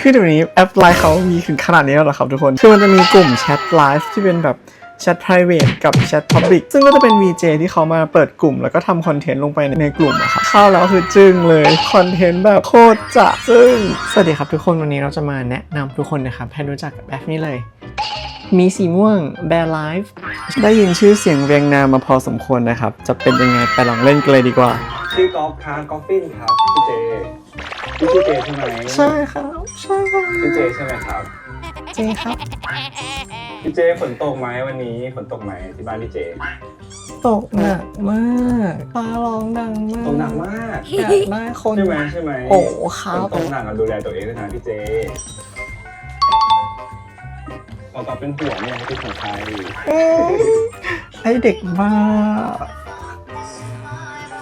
คือเดี๋ยวนี้แอปไลน์เขามีถึงขนาดนี้แล้วเหรอครับทุกคน คือมันจะมีกลุ่มแชทไลฟ์ที่เป็นแบบแชท private กับแชท public ซึ่งก็จะเป็น VJ ที่เขามาเปิดกลุ่ม แล้วก็ทำคอนเทนต์ลงไปในกลุ่มอะครับเข้าแล้วคือจึ้งเลย คอนเทนต์แบบโคตรจะจึ้ง สวัสดีครับทุกคนวันนี้เราจะมาแนะนำทุกคนนะครับ ให้รู้จักกับแอปนี้เลย มีสีม่วง Bear Life ได้ยินชื่อเสียงเรียงนามมาพอสมควรนะครับ จะเป็นยังไงไปลองเล่นกันเลยดีกว่า ชื่อกอล์ฟครับกอล์ฟฟินครับพี่เจพี่ชื่อเจใช่ไหมใช่ครับใช่ครับพี่เจใช่ไหมครับเจครับพี่เจฝนตกไหมวันนี้ฝนตกไหมที่บ้านพี่เจตกหนักมากฟ้าร้องดังมากตกหนักมากอยากได้คนใช่ไหมใช่ไหมโอ้คฝรันบตกหนักอะดูแลตัวเองด้วยนะพี่เจพอก็เป็นห่วงเนี่ยให้เป็นของใครไอเด็กบ้า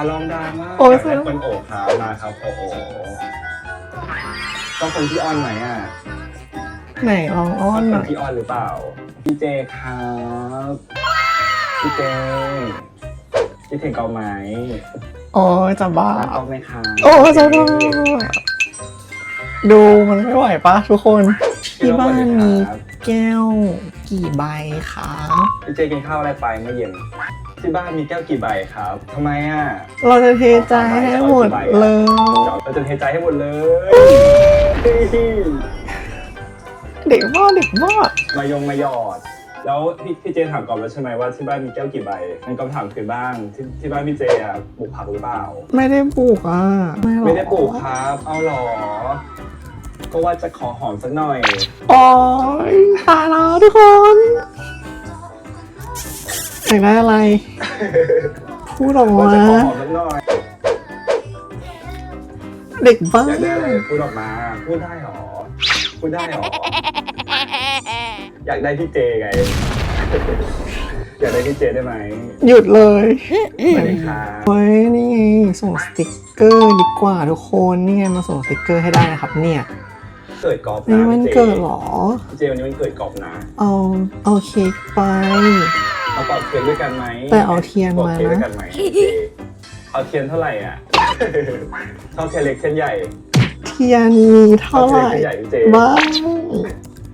ฟ้าร้องดังมากโอ้ยยากได้คนโอบครับมาครับโอ้โหต้องคนที่อ้อนไหมอะไหนลองอ้อนคหนน่อย ที่อ้อนหรือเปล่า พี่เจครับพี่เจพี่เทงเกาไหมโอ้ยจะบ้า รักกอล์ฟไหมครับโอ้ยจะบ้า ดูมันไม่ไหวปะทุกคน ที่บ้านมีแก้วกี่ใบครับพี่เจกินข้าวอะไรไปเมื่อเย็น ที่บ้านมีแก้วกี่ใบครับทำไมอะเราจะเทใจให้หมดเลยเดี๋ยวเราจะเทใจให้หมดเลย เด็กบ้าเด็กบ้ามายงมาหยอด แล้วพี่พี่เจถามก่อนแล้วใช่ไหมว่าที่บ้านมีแก้วกี่ใบงั้นก็ถามคืนบ้างที่ที่บ้านพี่เจอะปลูกผักหรือเปล่า ไม่ได้ปลูกอะหรอไม่ได้ปลูกครับ เอาหรอก็ว่าจะขอหอมสักหน่อยโอ้ยตายแล้วทุกคน อยากได้อะไร พูดออกว่ามาจะขอหอมสักหน่อยเด็กบ้าอยากได้อะไรพูดออกมา พูดได้หรอ พูดได้หรอ อยากได้พี่เจไง อยากได้พี่เจได้ไหมหยุดเลยสวัสดีครับเฮ้ยนี่ไงส่งสติกเกอร์ดีกว่าทุกคนนี่ไงมาส่งสติกเกอร์ให้ได้นะครับ เนี่ยเกิดกอล์ฟนี่นะมันพี่เจเกิดเหรอ พี่เจวันนี้มันเกิดกอล์ฟนะ เอาเอาเค้กไป เอาเป่าเทียนด้วยกันไหมแต่เอาเทียนมานะเป่าเทียนด้วยกันไหมพี่เจเอาเทียนเท่าไหร่อะ ชอบเทียนเล็กเทียนใหญ่เทียนมีเท่าไหร่เทียนใหญ่พี่เจ บ้าง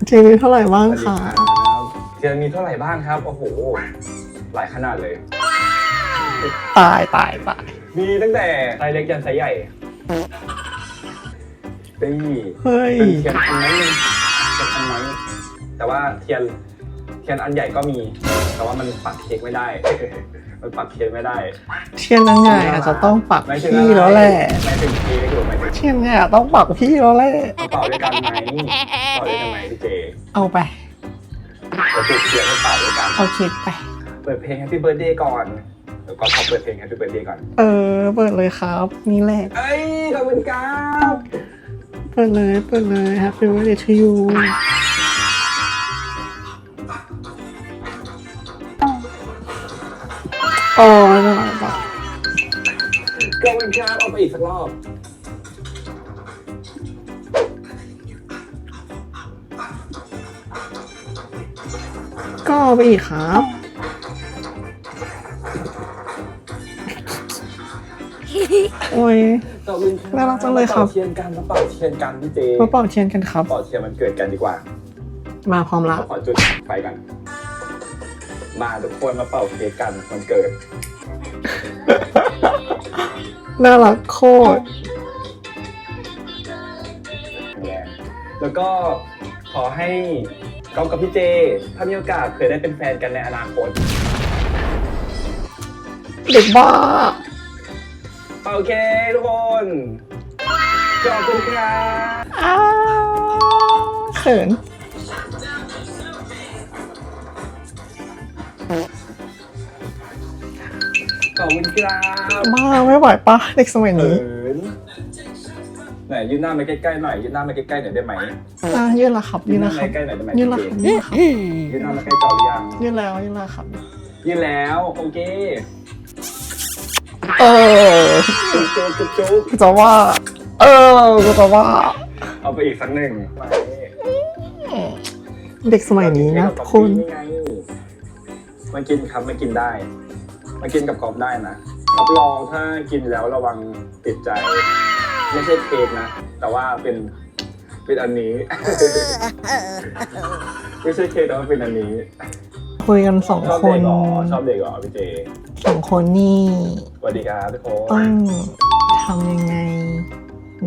เทียนมีเท่าไหร่บ้างสวัสดีคะครับเทียนมีเท่าไหร่บ้างครับ โอ้โห หลายขนาดเลย ตายตายตายมีตั้งแต่ไซส์เล็กยันไซส์ใหญ่นี่เฮ้ยเป็นเทียนอันนั้นเองเทียนอันนั้นแต่ว่าเทียน เทียนอันใหญ่ก็มี แต่ว่ามันปักเค้กไม่ได้ มันปักเค้กไม่ได้เทียนอันใหญ่อาจจะต้องปักไม่ถึงพี่แล้วแหละไม่ถึงเค้กหรือไม่ถึงเทียนใหญ่อาจต้องปักพี่แล้วแหละเอาเป่าด้วยกันไหมเป่าด้วยกันไหมพี่เจเอาไปเราจุดเทียนให้เป่าด้วยกันเอาเค้กไป เปิดเพลง Happy Birthday ก่อนเดี๋ยวก่อนขอเปิดเพลง Happy Birthday ก่อน เออ เปิดเลยครับ นี่แหละเอ้ยขอบคุณครับ เปิดเลย เปิดเลย Happy birthday to you โอ้ยไม่ไหวปะขอบคุณครับเอาไปอีกสักรอบก็เอาไปอีกครับ โอ้ยขอบคุณครับน่ารักจังเลยครับ มาเป่าเทียนกันมาเป่าเทียนกันพี่เจมาเป่าเทียนกันครับ เป่าเทียนมันเกิดกันดีกว่า มาพร้อมละ ขอจุดไฟกัน มาทุกคนมาเป่าเค้กกันมันเกิด น่ารักโคตรแรงแล้วก็ขอให้ก๊อฟกับพี่เจ ถ้ามีโอกาสเคยได้เป็นแฟนกันในอนาคต เด็กบ้า โอเคทุกคนขอบคุณครับอ้าวเขิน ขอบคุณครับบ้าไม่ไหวปะเด็กสมัยเขินี้นไหนยืนหน้ามาใกล้ๆหน่อยยืนหน้ามาใกล้ๆหน่อยได้ไหมอะยื่นละครับยืยื่นนหน้าละคมารับ ใกล้ๆหน่อยได้ไหมยื่นละครับยื่นละครับยืนหน้ามาใกล้จอหรือยังยื่นแล้วยื่นละครับ ยืนแล้วโอเคเออจุ๊บจุ๊บจุ๊บจุ๊บกูจะว่า เออกูจะว่า เอาไปอีกสักหนึ่งไปเด็กสมัยนี้นะทุกคนนี่ไงมากินครับมากินได้ มากินกับกอล์ฟได้นะรับรองถ้ากินแล้วระวังติดใจ ไม่ใช่เค้กนะ แต่ว่าเป็นเป็นอันนี้ ไม่ใช่เคแต่ว่าเป็นอันนี้คุยกันสองชอบคเด็นกเหรอชอบเด็กเหรอพี่เจสองคนนี่สวัสดีครับทุกคต้อนงทำยังไง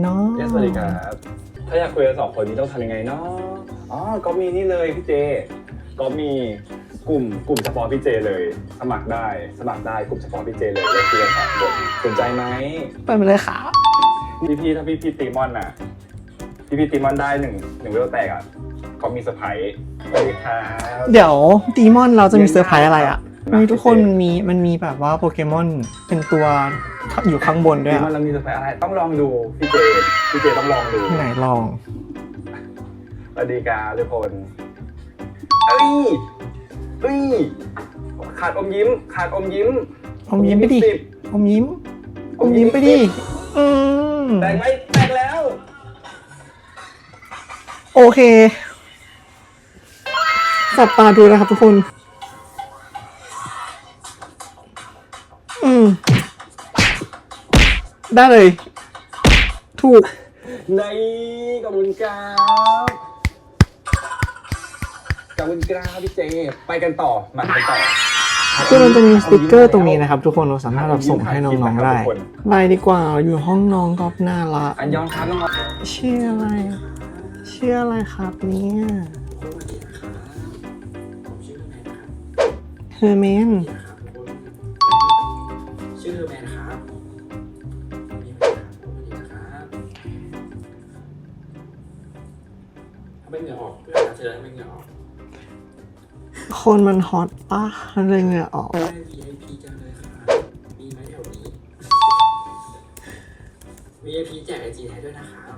เนาะเยสวัสดีครับถ้าอยากคุยกันสองคนนี้ต้องทำยังไงเนาะอ๋อก็มีนี่เลยพี่เจก็มี กลุ่มกลุ่มเฉพาะพี่เจเลย สมัครได้สมัครได้กลุ่มเฉพาะพี่เจเลยเลยคุยกันสองคนสนใจไหมเปิดมาเลยค่ะ พี่พี่ถ้าพี่พี่ตีมอนน่ะพี่พี่ตีมอนได้หนึ่งหนึ่งเวลแตกอะก็มีเซอร์ไพรส์สวัสดีครับเดี๋ยวดีมอนเราจะมีเซอร์ไพรส์อะไรอะเล่นได้มีทุกคนมันมีมันมีแบบว่าโปเกมอนเป็นตัวอยู่ข้างบนด้วยตีมออะนเรามีเซอร์ไพรส์อะไรต้องลองดูพี่เจพี่เจต้องลองดูไหนลองสวัสดีครับทุกคนเอ้ย เอ้ยขาดอมยิ้ม ขาดอมยิ้มอมยิ้มไปดิ สิบอมยิ้ม อมยิ้มไปดิอืมแตกไหมแตกแล้ว โอเค สับตาดูนะครับทุกคน อืม ได้เลย ถูก ในขอบคุณครับขอบ คุณครับพี่เจ ไปกันต่อมากันต่อคือมันจะมีสติกเกอร์ตรงนี้นะครับ ทุกคนเราสามารถแบบส่งให้น้องๆได้ไปดีกว่าอยู่ห้องน้องก็น่ารักอันยองครับน้องชื่ออะไรชื่ออะไรครับเนี่ยเฮอร์แมนชื่อแมนครับมีแมนครับสวัสดีนะครับทำไมเหงื่อออกเพื่อนนะเธอทำไมเหงื่อออก คนมันฮอตปะมันเลยเหงื่อออกได้ VIP จังเลยครับมีไหมแถวนี้ VIP แจกไอจีแท้ด้วยนะครับ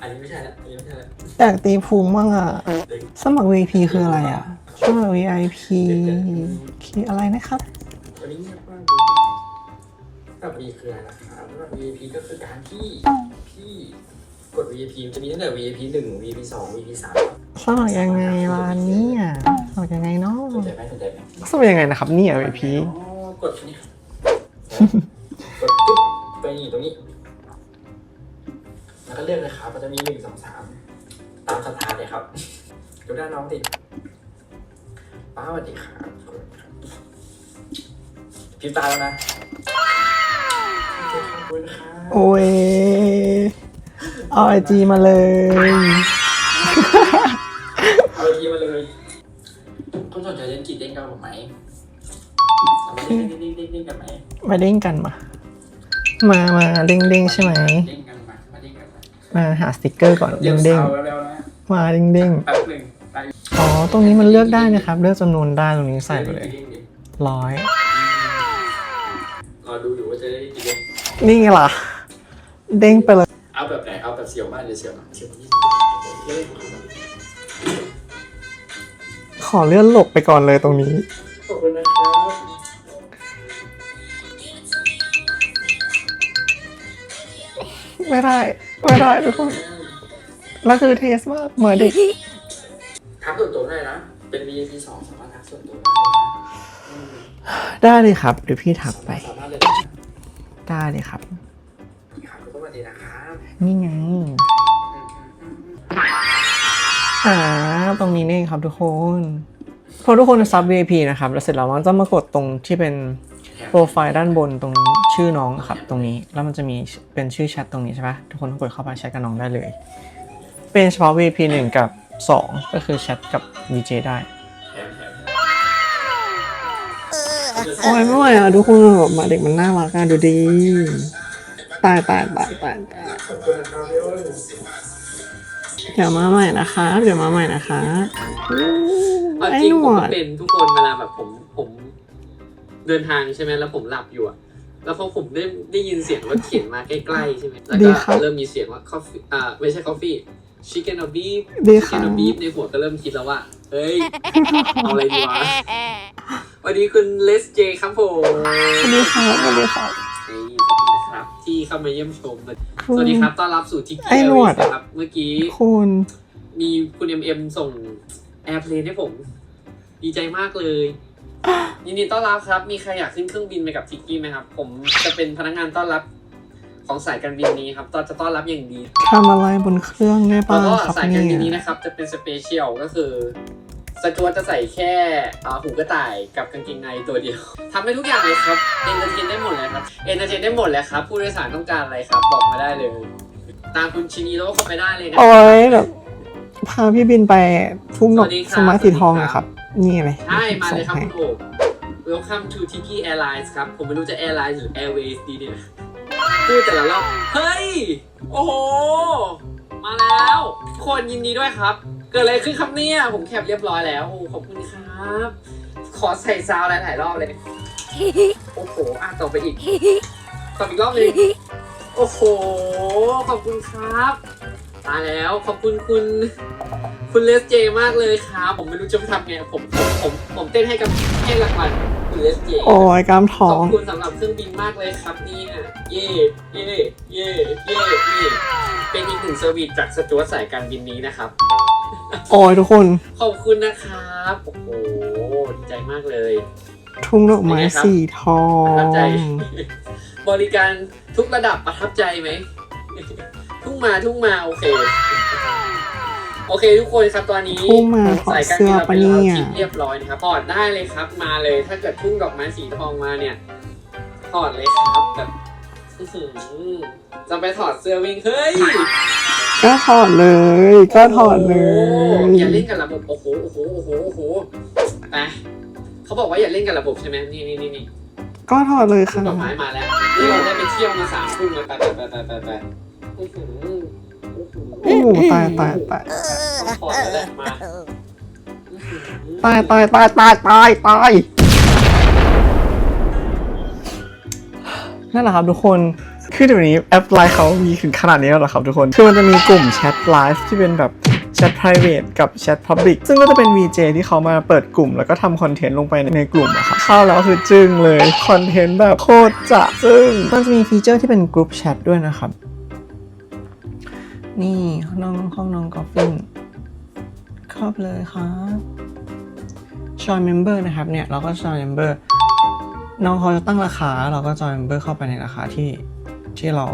อันนี้ไม่ใช่ละอันนี้ไม่ใช่ละอยากตีพุงบ้างอะสมัคร VIP คืออะไรอะสมัคร VIP คืออะไรนะครับวันนี้เงียบมากเลยสวัสดีคืออะไรนะครับสำหรับ VIP ก็คือการที่พี่ กด VIP มันจะมีตั้งแต่ VIP หนึ่ง VIP สอง VIP สามสมัครยังไงล่ะเนี่ยสมัครยังไงเนาะสนใจไหมสนใจไหมสมัครยังไงนะครับเนี่ย VIP อ๋อกดนี่ครับกดปึ๊บไปอยู่ตรงนี้ แล้วก็เลือกเลยครับมันจะมีหนึ่งสองสามตามสถานเลยครับดูหน้าน้องดิป้าสวัสดีครับกดครับพริบตาแล้วนะขอบคุณครับโอ้ย เอาไอจีมาเลย เอาทีมาเลย คุณสนใจเล่นกีดเด้งกับผมไหมเอามาเล่นเด้งเด้งเด้งกันไหมมาเด้งกันมา มามาเด้งเด้งใช่ไหม เด้งกันมามาเด้งกันมามาหาสติกเกอร์ก่อนเดี๋เด้ยวงเด้งเสาร์แล้วๆนะมาเด้งเด้งแป๊บหนึ่งไปอ๋อ ตรงนี้มันเลือกได้นะครับ เลือกจำนวนได้ตรงนี้ใส่ไปเลยร้อยรอดูอยู่ว่าจะได้กี่เด้ง นี่ไงล่ะ เด้งไปเลยเอา แบบไหน เอาแบบเสียวมากหรือเสียวน้อยเสียวนี่ขอเลื่อนหลบไปก่อนเลยตรงนี้ ขอบคุณนะครับไม่ได้ไม่ได้ทุกคนแล้วคือเทสมากเหมือนเด็กทักส่วนตัวได้นะ เป็น VIP สองสามารถทักส่วนตัวได้อืมได้เลยครับเดี๋ยวพี่ถักไป สามารถเลยนะ ได้เลยครับ นะครับนี่ไง อ่า ตรงนี้นี่เองครับทุกคน พอทุกคนซับ VIP นะครับ แล้วเสร็จแล้วมันจะมากดตรงที่เป็นโปรไฟล์ด้านบนตรงชื่อน้องอะครับ ตรงนี้ แล้วมันจะมีเป็นชื่อแชทตรงนี้ใช่ปะทุกคนต้องกดเข้าไปแชทกับน้องได้เลย เป็นเฉพาะ VIP 1 กับ 2 ก็คือแชทกับ VJ ได้แถมแถมโอ้ยไม่ไหวอะทุกคนแบบมาเด็กมันน่ารักอะดูดี ตายตายตายตายตายเดี๋ยวมาใหม่นะคะ เดี๋ยวมาใหม่นะคะเอาไอ้จริงหนผมวก็ดเป็นทุกคนเวลาแบบผมผมเดินทางใช่ไหมแล้วผมหลับอยู่อะแล้วพอผมได้ได้ยินเสียงรถเข็นมาใกล้ๆใช่ไหมแล้วดีก็ครับเริ่มมีเสียงว่า coffee อ่าไม่ใช่ coffee chicken or beef ดีค chicken รับ or beef ในหัวก็เริ่มคิดแล้วว่าเฮ้ยเอาอะไรดีวะสวัสดีคุณเลสเจครับผม สวัสดีครับสวัสดีค่ะ ครับ ที่เข้ามาเยี่ยมชม สวัสดีครับ ต้อนรับสู่ทิกไอ้เกียหนวดนะครับ เมื่อกี้ คุณมีคุณเอ็มเอ็มส่งแอร์เพลนให้ผม ดีใจมากเลยยินดีต้อนรับครับ มีใครอยากขึ้นเครื่องบินไปกับทิกกี้ไหมครับ ผมจะเป็นพนักงานต้อนรับของสายการบินนี้ครับตอนจะต้อนรับอย่างดี ทำอะไรบนเครื่องได้แล้วบ้างก็ครับสายการบินนี้เนี่ยนะครับ จะเป็นสเปเชียลก็คือ สจวตจะใส่แค่อ่าหูกระต่ายกับกางเกงในตัวเดียวทำได้ทุกอย่างเลยครับเอนเตอร์เทนได้หมดเลยครับเอนเตอร์เทนได้หมดเลยครับ ผู้โดยสารต้องการอะไรครับ บอกมาได้เลย ตามคุณชินีโร่เข้าไปได้เลยนะโอ้ยแบบพาพี่บินไปทุ่งดอกสวัสดีครับสมาร์ทสีทองสวัสดีนะคครัรับบนี่เลยใช่มาเลยครับส่งคุณให้โอบ Welcome to Tiki Airlines ครับ ผมไม่รู้จะ Airlines หรือ Airways ดีเนี่ยพูดแต่ละรอบ เฮ้ย โอ้โห มาแล้ว คนยินดีด้วยครับเกิดอะไรขึ้นครับเนี่ย ผมแคปเรียบร้อยแล้ว โอ้ขอบคุณครับ ขอใส่ซาวด์หลายๆรอบเลย โอ้โห อะต่อไปอีกต่ออีกรอบหนึงโอ้โห ขอบคุณครับตายแล้ว ขอบคุณคุณ คุณเลสเจมากเลยครับ ผมไม่รู้จะทำไง ผมผมผมผมเต้นให้กับให้รางวัลคุณเลสเจ โอ้ยกล้ามขท้ออบง คุณสำหรับเครื่องบินมากเลยครับเนี่ยเย่เย่เย่เย่นี่เป็นอีกหนึ่งเซอร์วิสจากสจวตสายการบินนี้นะครับ โอ้ยทุกคน ขอบคุณนะครับโอ้โหดีใจมากเลยทุ่งดอกไม้เป็นไงครับสีทอประทับใจ ง บริการทุกระดับประทับใจไหม ทุ่งมาทุ่งมาโอเค โอเคทุกคนครับตอนนี้ทุ่งมาถอดสายการเสื้บิอนเราปะเป็นเนี่เรายทิปเรียบร้อยนะครับถอดได้เลยครับมาเลย ถ้าเกิดทุ่งดอกไม้สีทองมาเนี่ยถอดเลยครับแบบอื้อหือจะไปถอดเสื้อวิ่งเฮ้ย ก็ถอดเลย ก็ถอดเลโอ้โหยอย่าเล่นกับระบบโอ้โหโอ้โหโอ้โหโอ้โหไปเขาบอกว่าอย่าเล่นกับระบบใช่ไหมนี่นี่นี่นี่ก็ถอดเลยทุ่ค่ะงดอกไม้มาแล้วนี่เราได้ไปเที่ยวมาสามทุ่งแล้วไปไปไปไปไปไปอื้อหืออื้อหือโอ้โหตายตายตายต้องถอดแล้วแหละมาอื้อหือตายตายตายตายตายตายนั่นแหละครับทุกคน คือเดี๋ยวนี้แอปไลน์เขามีถึงขนาดนี้แล้วเหรอครับทุกคน คือมันจะมีกลุ่มแชทไลฟ์ที่เป็นแบบแชท private กับแชท public ซึ่งก็จะเป็น VJ ที่เขามาเปิดกลุ่ม แล้วก็ทำคอนเทนต์ลงไปในกลุ่มอะครับเข้าแล้วคือจึ้งเลย คอนเทนต์แบบโคตรจะจึ้งมันจะมีฟีเจอร์ที่เป็นกลุ่มแชทด้วยนะครับ นี่น้องห้องน้องกอฟฟินเข้าไปเลยครับจอยเมมเบอร์นะครับเนี่ยเราก็จอยเมมเบอร์น้องเขาจะตั้งราคาเราก็จอยเมมเบอร์เข้าไปในราคาที่ ที่เรา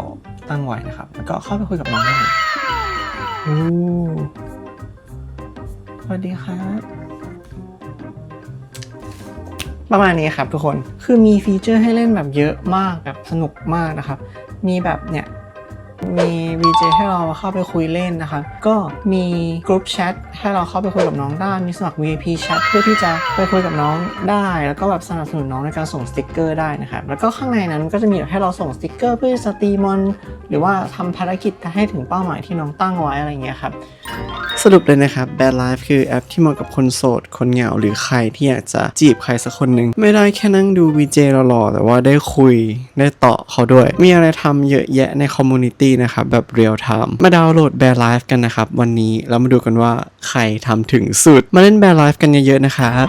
ตั้งไว้นะครับ แล้วก็เข้าไปคุยกับน้องได้เลยโอ้สวัสดีครับ ประมาณนี้ครับทุกคน คือมีฟีเจอร์ให้เล่นแบบเยอะมากแบบสนุกมากนะครับ มีแบบเนี่ย มี VJ ให้เราเข้าไปคุยเล่นนะครับก็มีกลุ่มแชทให้เราเข้าไปคุยกับน้องได้ มีสมัคร VIP แชทเพื่อที่จะไปคุยกับน้องได้ แล้วก็แบบสนับสนุนน้องในการส่งสติกเกอร์ได้นะครับ แล้วก็ข้างในนั้นก็จะมีแบบให้เราส่งสติกเกอร์เพื่อสตรีมอน หรือว่าทำภารกิจให้ถึงเป้าหมายที่น้องตั้งไว้อะไรเงี้ยครับ สรุปเลยนะครับ Bad Life คือแอปที่เหมาะกับคนโสด คนเหงา หรือใครที่อยากจะจีบใครสักคนหนึ่งไม่ได้แค่นั่งดู VJ หล่อๆแต่ว่าได้คุยได้ต่อเขาด้วย มีอะไรทำเยอะแยะในคอมมูนิตี้นะครับแบบเรียลไทม์มาดาวน์โหลดแบร์ไลฟ์กันนะครับวันนี้แล้วมาดูกันว่าใครทำถึงสุด มาเล่นแบร์ไลฟ์กันเยอะๆนะครับ